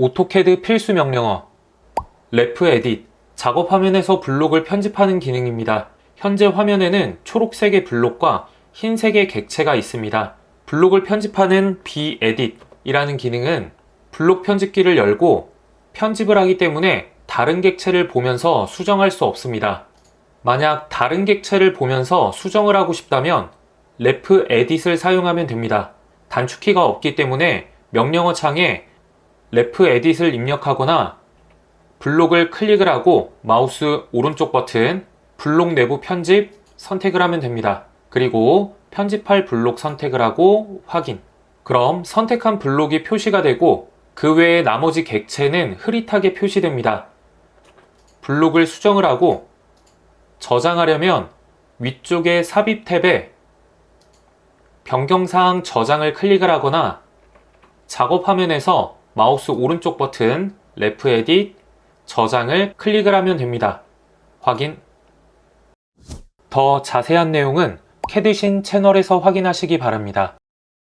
오토캐드 필수 명령어 래프 에딧 작업 화면에서 블록을 편집하는 기능입니다. 현재 화면에는 초록색의 블록과 흰색의 객체가 있습니다. 블록을 편집하는 비에딧이라는 기능은 블록 편집기를 열고 편집을 하기 때문에 다른 객체를 보면서 수정할 수 없습니다. 만약 다른 객체를 보면서 수정을 하고 싶다면 래프 에딧을 사용하면 됩니다. 단축키가 없기 때문에 명령어 창에 래프 에딧을 입력하거나 블록을 클릭을 하고 마우스 오른쪽 버튼 블록 내부 편집 선택을 하면 됩니다. 그리고 편집할 블록 선택을 하고 확인. 그럼 선택한 블록이 표시가 되고 그 외에 나머지 객체는 흐릿하게 표시됩니다. 블록을 수정을 하고 저장하려면 위쪽의 삽입 탭에 변경사항 저장을 클릭을 하거나 작업 화면에서 마우스 오른쪽 버튼 레프 에딧 저장을 클릭을 하면 됩니다. 확인. 더 자세한 내용은 캐드신 채널에서 확인하시기 바랍니다.